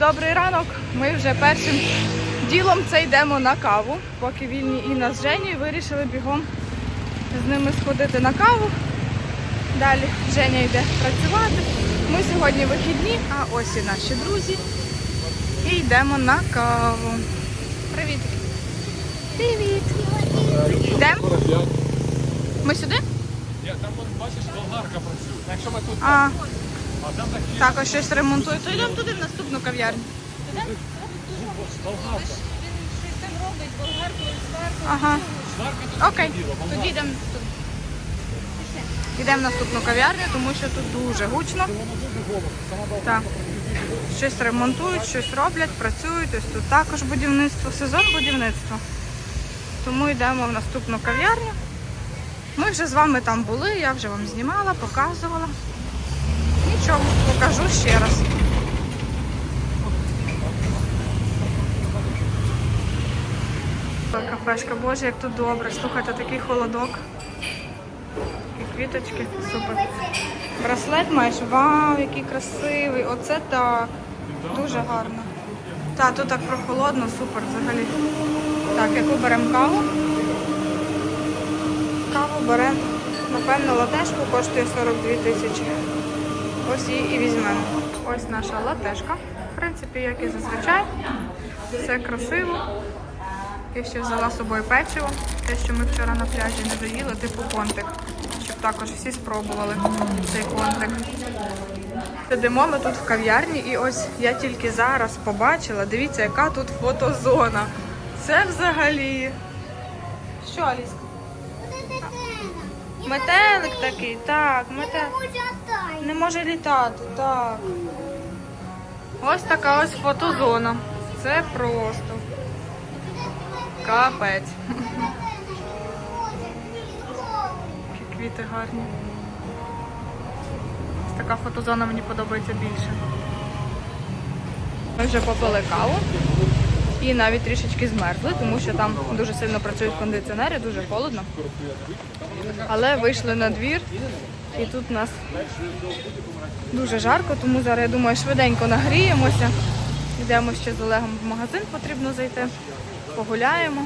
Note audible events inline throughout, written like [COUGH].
Добрий ранок. Ми вже першим ділом це йдемо на каву. Поки вільні Інна з Женєю вирішили бігом з ними сходити на каву. Далі Женя йде працювати. Ми сьогодні вихідні, а ось і наші друзі. І йдемо на каву. Привіт. Привіт. Йдемо? Ми сюди? Там бачиш, болгарка працює. Якщо ми тут, Там такі також щось ремонтують. То йдемо туди в наступну кав'ярню. болгарка. Ага. Сварка тут Окей, тоді йдемо туди. Йдемо в наступну кав'ярню, тому що тут дуже гучно. Так. Щось ремонтують, щось роблять, працюють. Ось тут також будівництво, сезон будівництва. Тому йдемо в наступну кав'ярню. Ми вже з вами там були, я вже вам знімала, показувала. Нічого, покажу ще раз. Кафешка, боже, як тут добре. Слухайте, такий холодок. І квіточки, супер. Браслет маєш, вау, який красивий. Оце так. Дуже гарно. Так, тут так прохолодно, супер взагалі. Так, яку беремо каву? Каву беремо, напевно, латешку коштує 42 тисячі. Ось її і візьмемо. Ось наша латешка. В принципі, як і зазвичай. Все красиво. Я ще взяла з собою печиво, те, що ми вчора на пляжі не доїли, типу контик, щоб також всі спробували цей контик. Сидимо ми тут в кав'ярні, і ось я тільки зараз побачила, дивіться, яка тут фотозона. Це взагалі. Що, Аліска? Метелик такий, так, метелик. Не може літати, так. Ось така ось фотозона. Це просто. Капець. Які квіти гарні. Ось така фотозона мені подобається більше. Ми вже попили каву і навіть трішечки змерзли, тому що там дуже сильно працюють кондиціонери, дуже холодно. Але вийшли на двір і тут у нас дуже жарко, тому зараз я думаю швиденько нагріємося. Йдемо ще з Олегом в магазин, потрібно зайти погуляємо,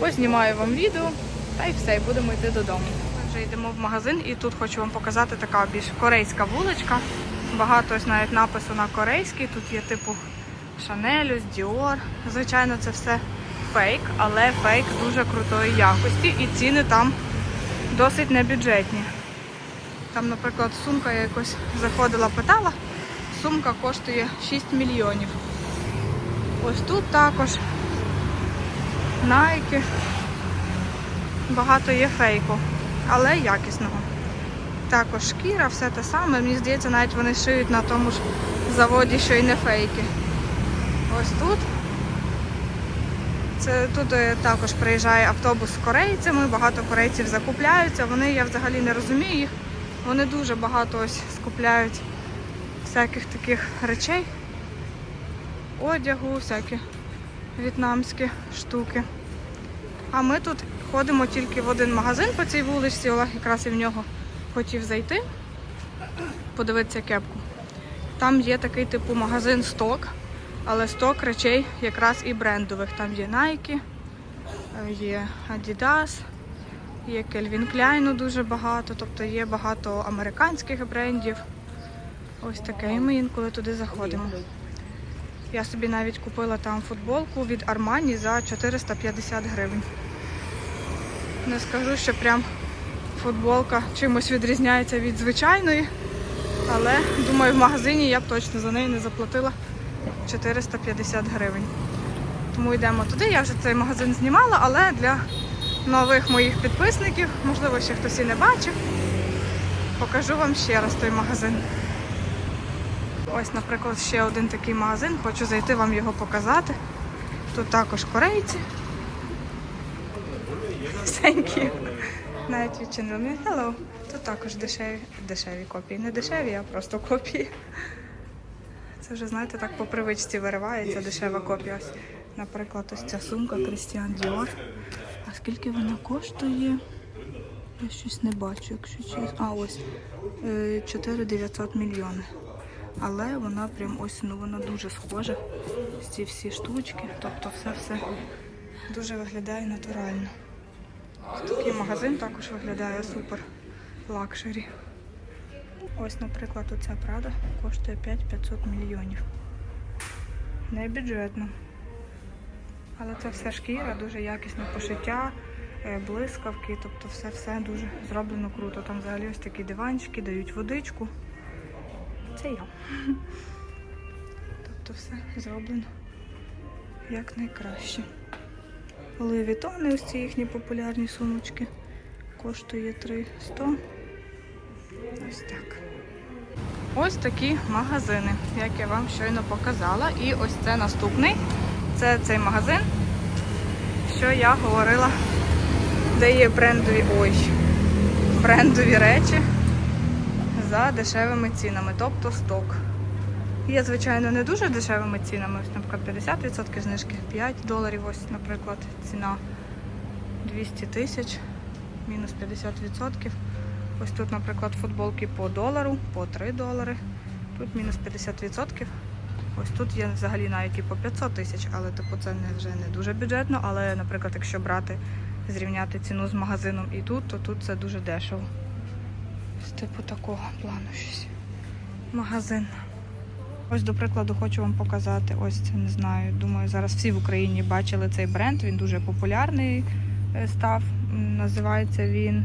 познімаю вам відео та й все, і будемо йти додому. Ми вже йдемо в магазин і тут хочу вам показати така більш корейська вуличка. Багато ось навіть напису на корейський. Тут є типу Шанелю, Діор. Звичайно, це все фейк, але фейк дуже крутої якості і ціни там досить небюджетні. Там, наприклад, сумка я якось заходила, питала, сумка коштує 6 мільйонів. Ось тут також найки. Багато є фейку, але якісного. Також шкіра, все те саме. Мені здається, навіть вони шиють на тому ж заводі, що й не фейки. Ось тут. Це тут також приїжджає автобус з корейцями, багато корейців закупляються. Вони, я взагалі не розумію їх. Вони дуже багато ось скупляють всяких таких речей одягу, всякі в'єтнамські штуки. А ми тут ходимо тільки в один магазин по цій вулиці. Олег якраз і в нього хотів зайти, подивитися кепку. Там є такий типу магазин сток, але сток речей якраз і брендових. Там є Nike, е, є Adidas, є Calvin Klein дуже багато, тобто є багато американських брендів. Ось таке. І ми інколи туди заходимо. Я собі навіть купила там футболку від Armani за 450 гривень. Не скажу, що прям футболка чимось відрізняється від звичайної, але думаю, в магазині я б точно за неї не заплатила 450 гривень. Тому йдемо туди. Я вже цей магазин знімала, але для нових моїх підписників, можливо, ще хтось і не бачив, покажу вам ще раз той магазин. Ось, наприклад, ще один такий магазин. Хочу зайти вам його показати. Тут також корейці. Thank you. Навіть відчинили. Hello. Тут також дешеві, дешеві копії. Не дешеві, а просто копії. Це вже, знаєте, так по привичці виривається дешева копія. Наприклад, ось ця сумка Christian Dior. А скільки вона коштує? Я щось не бачу, якщо чесно. А, ось. е, 4900 мільйони. Але вона прям ось ну вона дуже схожа. Ось ці всі штучки. Тобто все-все дуже виглядає натурально. Такий магазин також виглядає супер лакшері. Ось, наприклад, оця Прада коштує 5500 мільйонів. Не бюджетно. Але це все шкіра, дуже якісне пошиття, е, блискавки, тобто все-все дуже зроблено круто. Там взагалі ось такі диванчики, дають водичку. Це я. Тобто все зроблено як найкраще. Луї ось ці їхні популярні сумочки. Коштує 300. Ось так. Ось такі магазини, як я вам щойно показала. І ось це наступний. Це цей магазин, що я говорила, де є брендові ой, брендові речі за дешевими цінами, тобто сток. Є, звичайно, не дуже дешевими цінами. Ось, наприклад, 50% знижки 5 доларів. Ось, наприклад, ціна 200 тисяч, мінус 50%. Ось тут, наприклад, футболки по долару, по 3 долари. Тут мінус 50%. Ось тут є взагалі навіть і по 500 тисяч, але типу це не вже не дуже бюджетно. Але, наприклад, якщо брати, зрівняти ціну з магазином і тут, то тут це дуже дешево. З типу такого плану щось. Магазин. Ось, до прикладу, хочу вам показати. Ось це не знаю. Думаю, зараз всі в Україні бачили цей бренд. Він дуже популярний е, став. Називається він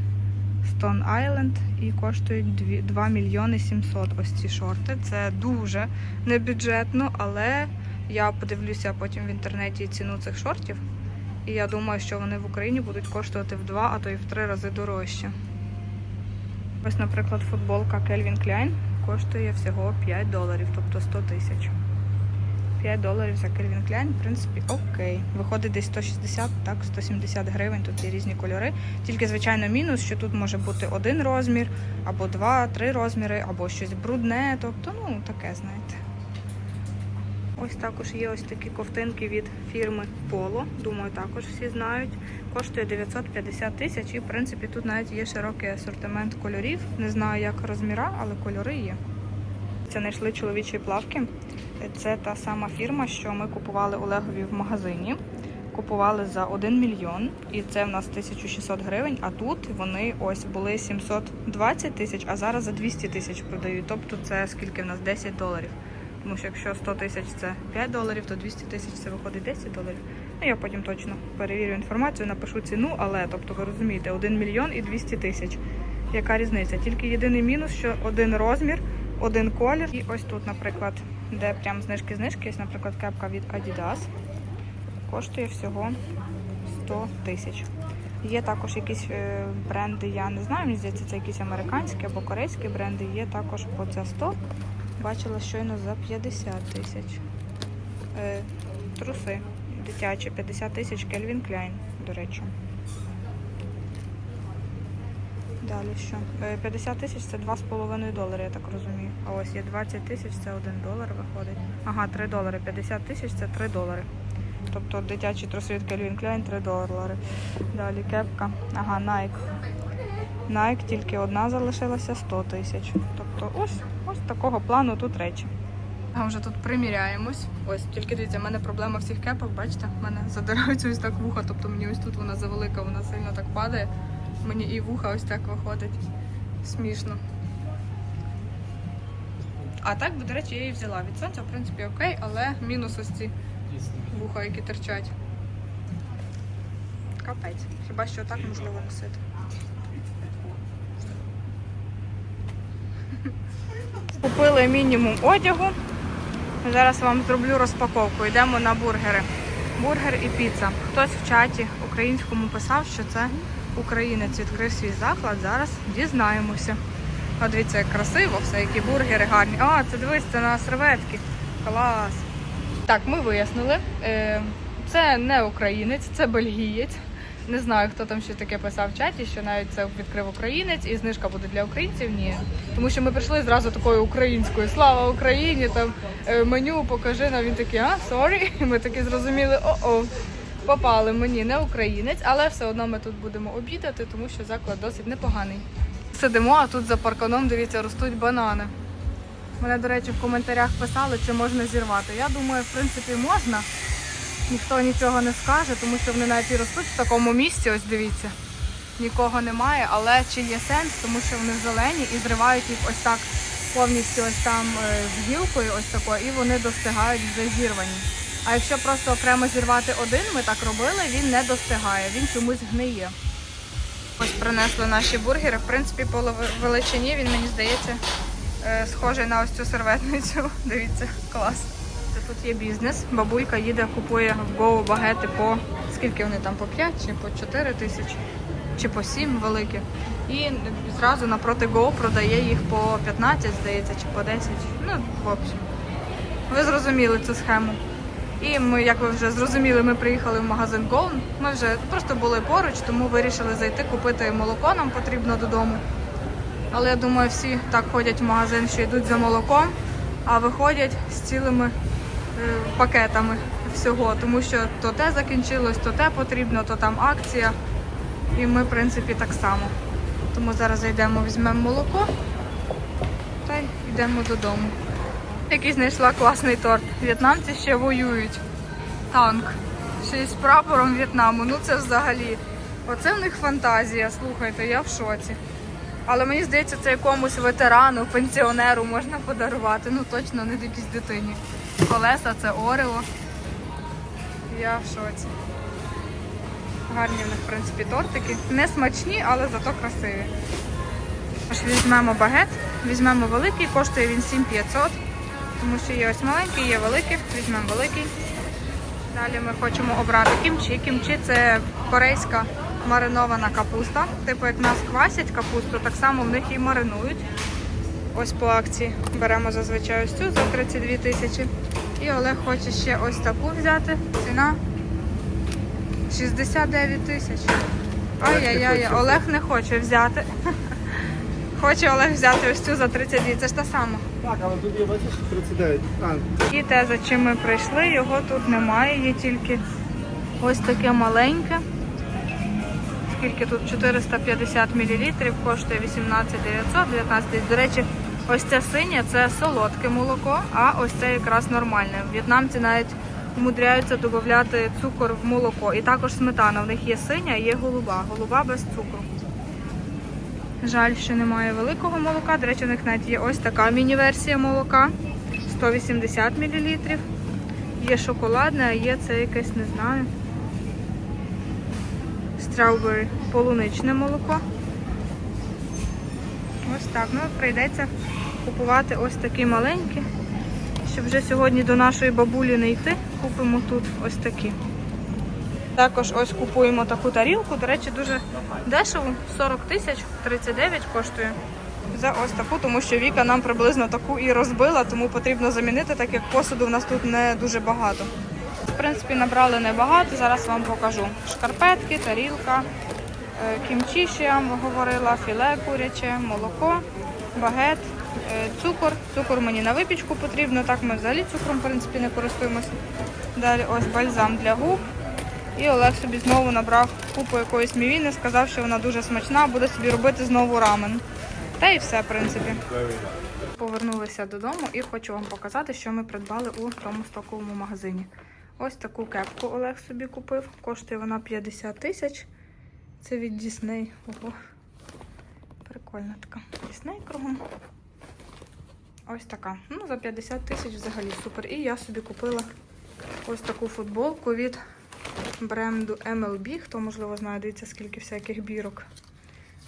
Stone Island і коштують 2 2 мільйони 700 ось ці шорти. Це дуже небюджетно, але я подивлюся потім в інтернеті ціну цих шортів. І я думаю, що вони в Україні будуть коштувати в два, а то й в три рази дорожче. Ось, наприклад, футболка Calvin Klein коштує всього 5 доларів, тобто 100 тисяч. 5 доларів за Calvin Klein, в принципі, окей. Виходить десь 160, так, 170 гривень, тут є різні кольори. Тільки, звичайно, мінус, що тут може бути один розмір, або два, три розміри, або щось брудне, тобто, ну, таке, знаєте. Ось також є ось такі ковтинки від фірми Polo. Думаю, також всі знають. Коштує 950 тисяч і, в принципі, тут навіть є широкий асортимент кольорів. Не знаю, як розміра, але кольори є. Це знайшли чоловічі плавки. Це та сама фірма, що ми купували Олегові в магазині. Купували за 1 мільйон, і це в нас 1600 гривень. А тут вони ось були 720 тисяч, а зараз за 200 тисяч продають. Тобто це скільки в нас 10 доларів. Тому що якщо 100 тисяч це 5 доларів, то 200 тисяч це виходить 10 доларів. Ну я потім точно перевірю інформацію, напишу ціну, але тобто ви розумієте, 1 мільйон і 200 тисяч. Яка різниця? Тільки єдиний мінус, що один розмір, один колір. І ось тут, наприклад, де прям знижки-знижки, ось, наприклад, кепка від Adidas. Коштує всього 100 тисяч. Є також якісь е, бренди, я не знаю, мені здається, це якісь американські або корейські бренди. Є також по це 100. Бачила щойно за 50 тисяч. Е, труси дитячі, 50 тисяч Calvin Klein, до речі. Далі що? Е, 50 тисяч це 2,5 долари, я так розумію. А ось є 20 тисяч, це 1 долар виходить. Ага, 3 долари. 50 тисяч це 3 долари. Тобто дитячі труси від Calvin Klein 3 долари. Далі кепка. Ага, Nike. Nike тільки одна залишилася 100 тисяч. Тобто ось, ось такого плану тут речі. Ми вже тут приміряємось. Ось, тільки дивіться, в мене проблема в цих кепах, бачите, в мене задираються ось так вуха, тобто мені ось тут вона завелика, вона сильно так падає. Мені і вуха ось так виходить. Смішно. А так, до речі, я її взяла. Від сонця, в принципі, окей, але мінус ось ці вуха, які терчать. Капець. Хіба що так можливо носити. Купили мінімум одягу. Зараз вам зроблю розпаковку. Йдемо на бургери. Бургер і піца. Хтось в чаті українському писав, що це українець відкрив свій заклад. Зараз дізнаємося. О, дивіться, як красиво все, які бургери гарні. А, це дивись, це на серветки. Клас. Так, ми вияснили. Е, Це не українець, це бельгієць. Не знаю, хто там ще таке писав в чаті, що навіть це відкрив українець і знижка буде для українців. Ні. Тому що ми прийшли зразу такою українською. Слава Україні! Там е, меню покажи нам. Він такий, а сорі. [LAUGHS] Ми такі зрозуміли, о-о. Попали мені не українець, але все одно ми тут будемо обідати, тому що заклад досить непоганий. Сидимо, а тут за парканом, дивіться, ростуть банани. Мене, до речі, в коментарях писали, чи можна зірвати. Я думаю, в принципі, можна. Ніхто нічого не скаже, тому що вони навіть і ростуть в такому місці, ось дивіться. Нікого немає, але чи є сенс, тому що вони зелені і зривають їх ось так повністю ось там е, з гілкою, ось такою, і вони достигають вже зірвані. А якщо просто окремо зірвати один, ми так робили, він не достигає, він чомусь гниє. Ось принесли наші бургери. В принципі, по величині він мені здається е, схожий на ось цю серветницю. [LAUGHS] Дивіться, клас. Це тут є бізнес. Бабулька їде, купує в Go багети по скільки вони там по 5 чи по 4 тисячі, чи по 7 великих. І зразу напроти Go продає їх по 15, здається, чи по 10. Ну, в общем. Ви зрозуміли цю схему. І ми, як ви вже зрозуміли, ми приїхали в магазин Go. Ми вже просто були поруч, тому вирішили зайти купити молоко. Нам потрібно додому. Але я думаю, всі так ходять в магазин, що йдуть за молоком, а виходять з цілими е, пакетами всього, тому що то те закінчилось, то те потрібно, то там акція. І ми, в принципі, так само. Тому зараз зайдемо, візьмемо молоко та й йдемо додому. Який знайшла класний торт. В'єтнамці ще воюють. Танк. Ще й з прапором В'єтнаму. Ну це взагалі. Оце в них фантазія. Слухайте, я в шоці. Але мені здається, це якомусь ветерану, пенсіонеру можна подарувати. Ну точно не якійсь дитині. Колеса це Орео. Я в шоці. Гарні в них, в принципі, тортики. Не смачні, але зато красиві. Аж візьмемо багет, візьмемо великий, коштує він 7500, тому що є ось маленький, є великий, візьмемо великий. Далі ми хочемо обрати кімчі. Кімчі це корейська маринована капуста. Типу, як нас квасять капусту, так само в них і маринують. Ось по акції беремо зазвичай ось цю за 32 тисячі. І Олег хоче ще ось таку взяти. Ціна 69 тисяч. Ай-яй-яй, Олег не хоче взяти. Хоче Олег взяти ось цю за 32. Це ж та сама. Так, але тут є бачиш 39. А, І те, за чим ми прийшли, його тут немає, є тільки ось таке маленьке. Скільки тут 450 мл, коштує 18 900, 19 тисяч. До речі, ось це синє це солодке молоко, а ось це якраз нормальне. В'єтнамці навіть умудряються додати цукор в молоко. І також сметана. В них є синя, є голуба. Голуба без цукру. Жаль, що немає великого молока. До речі, у них навіть є ось така міні-версія молока. 180 мл. Є шоколадне, а є це якесь, не знаю. Strawberry, полуничне молоко. Ось так. Ну, прийдеться купувати ось такі маленькі. Щоб вже сьогодні до нашої бабулі не йти, купимо тут ось такі. Також ось купуємо таку тарілку. До речі, дуже дешево. 40 тисяч, 39 коштує за ось таку, тому що Віка нам приблизно таку і розбила, тому потрібно замінити, так як посуду в нас тут не дуже багато. В принципі, набрали небагато, зараз вам покажу. Шкарпетки, тарілка, е, кімчі, що я вам говорила, філе куряче, молоко, багет, е, цукор. Цукор мені на випічку потрібно, так ми взагалі цукром в принципі, не користуємося. Далі ось бальзам для губ. І Олег собі знову набрав купу якоїсь мівіни, сказав, що вона дуже смачна, буде собі робити знову рамен. Та і все, в принципі. Повернулися додому і хочу вам показати, що ми придбали у тому стоковому магазині. Ось таку кепку Олег собі купив. Коштує вона 50 тисяч. Це від Дісней. Ого. Прикольна така. Дісней кругом. Ось така. Ну, за 50 тисяч взагалі супер. І я собі купила ось таку футболку від бренду MLB. Хто, можливо, знає, дивіться, скільки всяких бірок.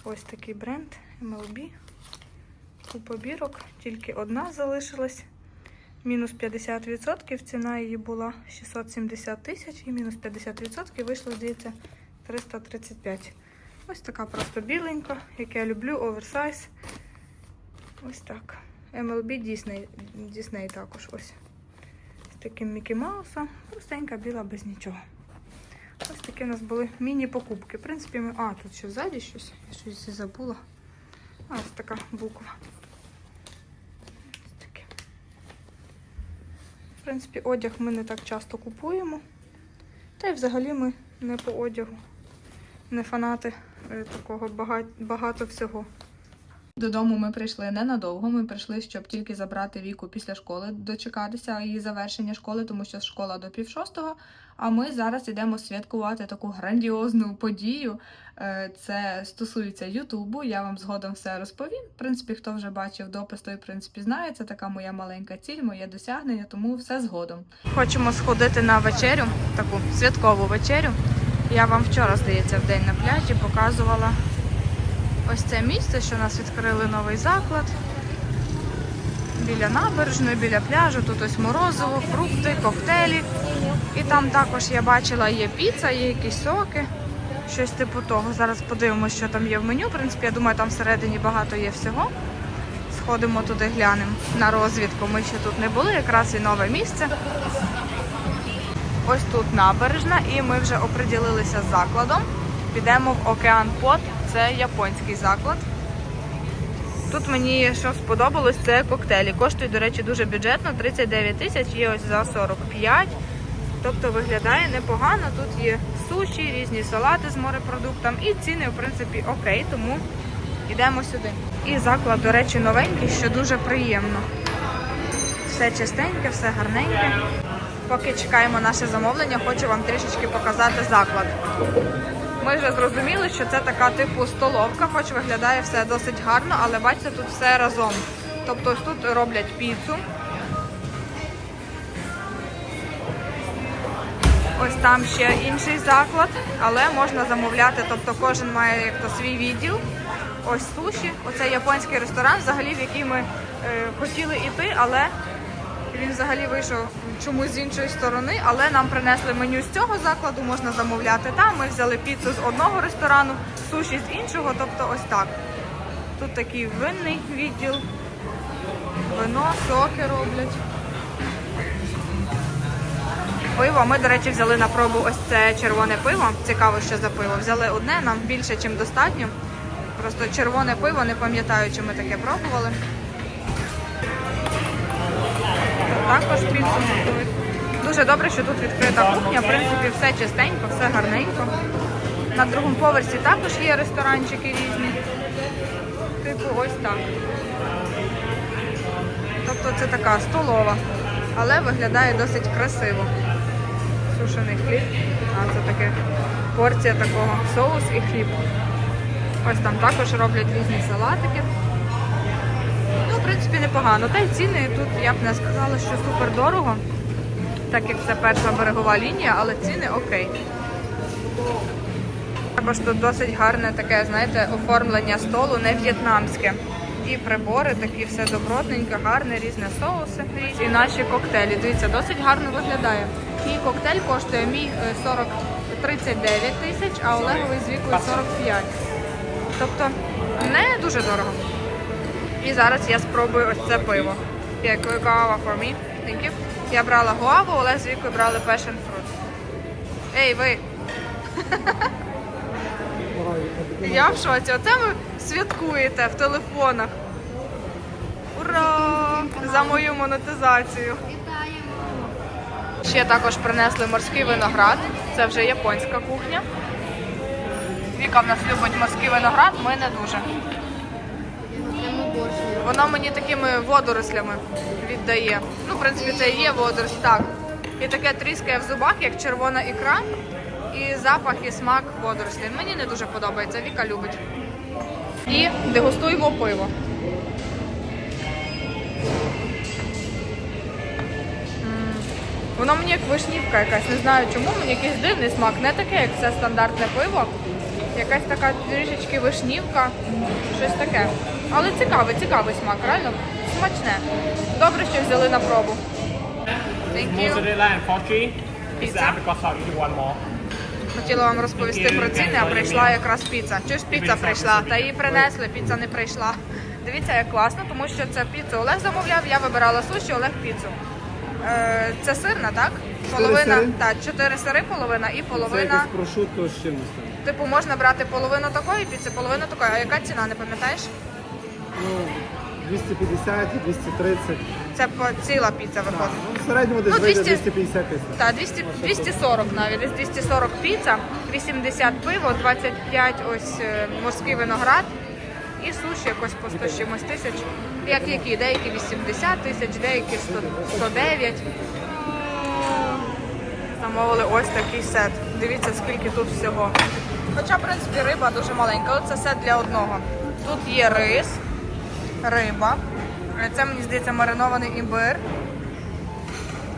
Ось такий бренд MLB. Купа бірок, тільки одна залишилась. Мінус 50%. Ціна її була 670 тисяч і мінус 50% вийшло, здається, 335. Ось така просто біленька, як я люблю, оверсайз. Ось так. MLB Disney, Disney також ось. З таким Мікі Маусом. Простенька біла без нічого. Ось такі у нас були міні-покупки. В принципі, ми... А, тут ще ззаді щось. Я щось забула. А, ось така буква. Ось таке. В принципі, одяг ми не так часто купуємо. Та й взагалі ми не по одягу. Не фанати е, такого багато, багато всього Додому ми прийшли ненадовго. Ми прийшли, щоб тільки забрати віку після школи, дочекатися її завершення школи, тому що школа до пів шостого. А ми зараз йдемо святкувати таку грандіозну подію. Е, Це стосується Ютубу. Я вам згодом все розповім. В принципі, хто вже бачив допис, той в принципі знає. Це така моя маленька ціль, моє досягнення, тому все згодом. Хочемо сходити на вечерю, таку святкову вечерю. Я вам вчора, здається, в день на пляжі показувала ось це місце, що нас відкрили новий заклад. Біля набережної, біля пляжу, тут ось морозиво, фрукти, коктейлі. І там також я бачила є піца, є якісь соки, щось типу того. Зараз подивимося, що там є в меню. В принципі, я думаю, там всередині багато є всього. Сходимо туди, глянемо на розвідку. Ми ще тут не були, якраз і нове місце. Ось тут набережна, і ми вже оприділилися з закладом. Підемо в Океан Пот, це японський заклад. Тут мені що сподобалось, це коктейлі. Коштують, до речі, дуже бюджетно, 39 тисяч, є ось за 45. Тобто виглядає непогано. Тут є суші, різні салати з морепродуктом і ціни, в принципі, окей, тому йдемо сюди. І заклад, до речі, новенький, що дуже приємно. Все чистеньке, все гарненьке. Поки чекаємо наше замовлення, хочу вам трішечки показати заклад. Ми вже зрозуміли, що це така типу столовка, хоч виглядає все досить гарно, але бачите, тут все разом. Тобто ось тут роблять піцу. Ось там ще інший заклад, але можна замовляти, тобто кожен має як то свій відділ. Ось суші. Оце японський ресторан, взагалі в який ми е, хотіли йти, але він взагалі вийшов чомусь з іншої сторони, але нам принесли меню з цього закладу, можна замовляти там. Ми взяли піцу з одного ресторану, суші з іншого, тобто ось так. Тут такий винний відділ, вино, соки роблять. Пиво. Ми, до речі, взяли на пробу ось це червоне пиво. Цікаво, що за пиво. Взяли одне, нам більше, ніж достатньо. Просто червоне пиво, не пам'ятаю, чи ми таке пробували. Також піцу готують. Дуже добре, що тут відкрита кухня. В принципі, все чистенько, все гарненько. На другому поверсі також є ресторанчики різні. Типу, ось так. Тобто це така столова, але виглядає досить красиво. Сушений хліб. А це таке порція такого соус і хліб. Ось там також роблять різні салатики. Принципі, непогано. Та й ціни тут я б не сказала, що супер дорого, так як це перша берегова лінія, але ціни окей. Також тут досить гарне таке, знаєте, оформлення столу, не в'єтнамське. І прибори такі все добротненьке, гарне, різні соуси. І наші коктейлі. Дивіться, досить гарно виглядає. І коктейль коштує мій е, 40 39 тисяч, а Олеговий з вікою 45. Тобто не дуже дорого. І зараз я спробую ось це пиво. Як кава for me. Thank you. Я брала гуаву, Олег з вікою брали passion fruit. Ей, ви! [LAUGHS] Я в шоці. Оце ви святкуєте в телефонах. Ура! За мою монетизацію. Ще також принесли морський виноград. Це вже японська кухня. Віка в нас любить морський виноград, ми не дуже. Воно мені такими водорослями віддає. Ну, в принципі, це і є водоросль, так. І таке тріскає в зубах, як червона ікра. І запах, і смак водорослі. Мені не дуже подобається, Віка любить. І дегустуємо пиво. Воно мені як вишнівка якась, не знаю чому, мені якийсь дивний смак, не таке, як це стандартне пиво. Якась така трішечки вишнівка, щось таке. Але цікавий, цікавий смак, реально смачне. Добре, що взяли на пробу. Thank you. Хотіла вам розповісти про ціни, а прийшла якраз піца. Чи ж піца прийшла? Та її принесли, піца не прийшла. Дивіться, як класно, тому що це піцу Олег замовляв, я вибирала суші, Олег піцу. Е, це сирна, так? Половина, сири? так, чотири сири, половина і Це половина. прошутто з чимось там. Типу, можна брати половину такої піци, половину такої. А яка ціна, не пам'ятаєш? Ну, 250 і 230. Це по ціла піца Так, виходить. ну, в середньому десь Ну, вийде 200. 250 тисяч. Так, 200, 240 навіть, десь 240 піца, 80 пиво, 25 ось е, морський виноград І суші якось по 100 з чимось тисяч. Як які? Деякі 80 тисяч, деякі 100, 109. Замовили ось такий сет. Дивіться, скільки тут всього. Хоча, в принципі, риба дуже маленька, але це сет для одного. Тут є рис, риба. Це, мені здається, маринований імбир.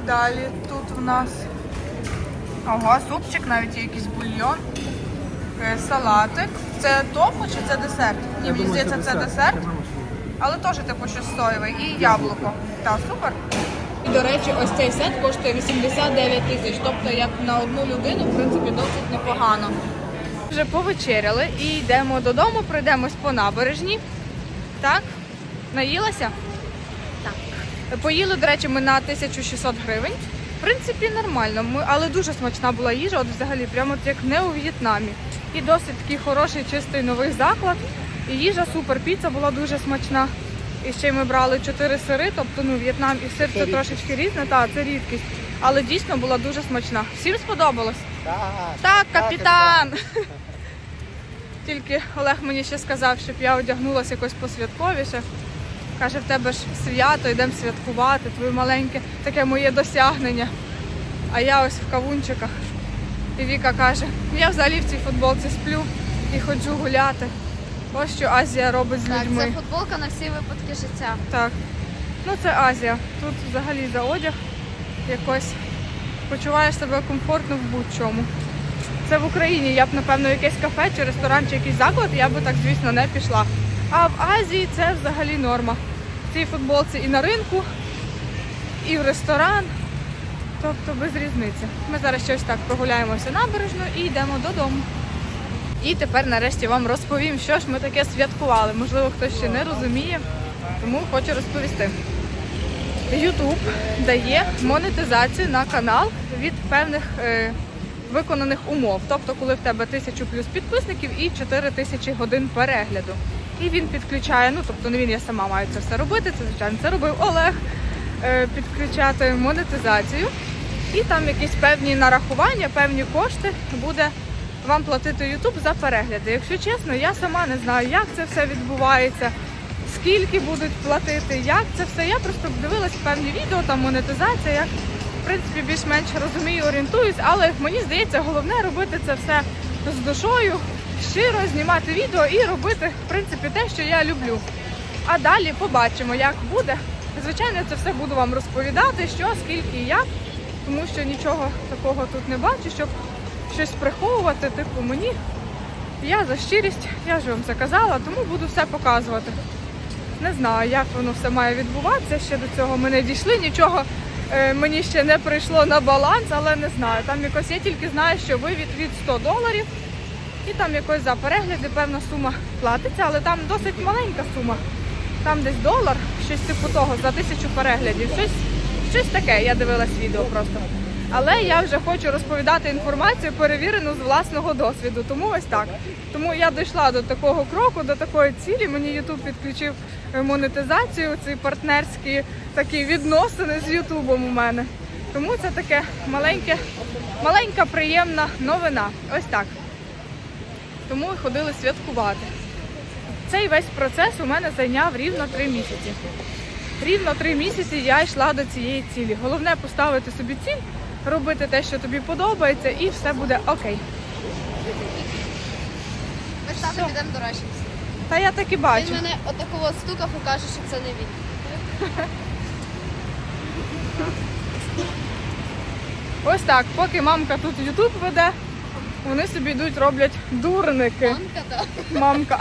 Далі тут в нас ого, супчик, навіть є якийсь бульйон, Е, салатик. Це тофу чи це десерт? Ні, мені здається, це десерт, але теж типу щось соєве. І яблуко. Так, супер. І, до речі, ось цей сет коштує 89 тисяч. Тобто, як на одну людину, в принципі, досить непогано. Вже повечеряли і йдемо додому, пройдемось по набережні. Так? Наїлася? Так. Поїли, до речі, ми на 1600 гривень. В принципі, нормально, ми, але дуже смачна була їжа, от взагалі, прямо як не у В'єтнамі. І досить такий хороший, чистий новий заклад. І їжа супер, піца була дуже смачна. І ще ми брали чотири сири, тобто ну, В'єтнам і сир це трошечки різне, так, це рідкість. Але дійсно була дуже смачна. Всім сподобалось? Так. Так, капітан. [LAUGHS] Тільки Олег мені ще сказав, щоб я одягнулася якось посвятковіше. Каже, в тебе ж свято, йдемо святкувати, твоє маленьке, таке моє досягнення. А я ось в кавунчиках. І Віка каже, я взагалі в цій футболці сплю і ходжу гуляти. Ось що Азія робить з Так, людьми. це футболка на всі випадки життя. Так. Ну це Азія. Тут взагалі за одяг якось почуваєш себе комфортно в будь-чому. Це в Україні. Я б, напевно, якесь кафе чи ресторан, чи якийсь заклад, я би так, звісно, не пішла. А в Азії це взагалі норма. В цій футболці і на ринку, і в ресторан. Тобто без різниці. Ми зараз щось так прогуляємося набережно і йдемо додому. І тепер нарешті вам розповім, що ж ми таке святкували. Можливо, хтось ще не розуміє, тому хочу розповісти. YouTube дає монетизацію на канал від певних е, виконаних умов. Тобто, коли в тебе тисячу плюс підписників і 4 тисячі годин перегляду. І він підключає, ну тобто не він, я сама маю це все робити. Це звичайно це робив Олег. е, Підключати монетизацію. І там якісь певні нарахування, певні кошти буде вам платити YouTube за перегляди. Якщо чесно, я сама не знаю, як це все відбувається, скільки будуть платити, як це все. Я просто дивилась певні відео, там монетизація, як в принципі більш-менш розумію, орієнтуюсь, але мені здається, головне робити це все з душою, щиро знімати відео і робити в принципі те, що я люблю. А далі побачимо, як буде. Звичайно, це все буду вам розповідати, що, скільки і як, тому що нічого такого тут не бачу, щоб щось приховувати, типу мені. Я за щирість, я ж вам це казала, тому буду все показувати. Не знаю, як воно все має відбуватися. Ще до цього ми не дійшли, нічого е, мені ще не прийшло на баланс, але не знаю. Там якось я тільки знаю, що вивід від 100 доларів, і там якось за перегляди певна сума платиться, але там досить маленька сума. Там десь долар, щось типу того, за тисячу переглядів. Щось, щось таке, я дивилась відео просто. Але я вже хочу розповідати інформацію, перевірену з власного досвіду. Тому ось так. Тому я дійшла до такого кроку, до такої цілі. Мені YouTube підключив е, монетизацію, ці партнерські такі відносини з Ютубом у мене. Тому це таке маленьке, маленька приємна новина. Ось так. Тому ходили святкувати. Цей весь процес у мене зайняв рівно три місяці. Рівно три місяці я йшла до цієї цілі. Головне поставити собі ціль, робити те, що тобі подобається, і все буде окей. Ми з татом підемо до Рашівці. Та я так і бачу. Він мене отакого стукав і каже, що це не він. [LAUGHS] Ось так, поки мамка тут Ютуб веде, вони собі йдуть, роблять дурники. Мамка, так. Мамка.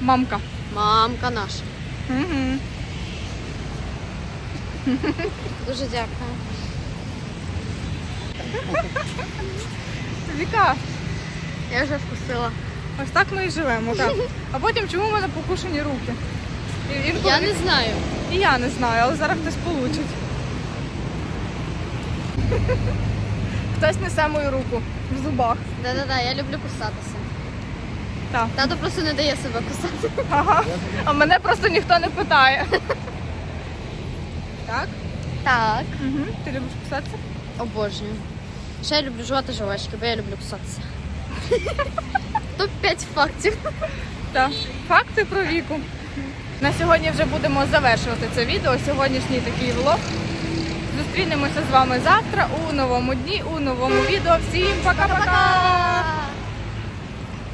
Мамка. Мамка наша. Угу. Дуже дякую. Віка, Я вже вкусила. ось так ми і живемо. Так. А потім чому в мене покушені руки? І, інколи- Я не знаю. І я не знаю, але зараз хтось получить. Хтось несе мою руку в зубах. Да-да-да, я люблю кусатися. Так. Тато просто не дає себе кусати. Ага. А мене просто ніхто не питає. Так? Так. Угу. Ти любиш кусатися? Обожнюю. Ще я люблю жувати жвачки, бо я люблю кусатися. [LAUGHS] Топ-5 фактів. Так, факти про віку. На сьогодні вже будемо завершувати це відео. Сьогоднішній такий влог. Зустрінемося з вами завтра у новому дні, у новому відео. Всім пока-пока!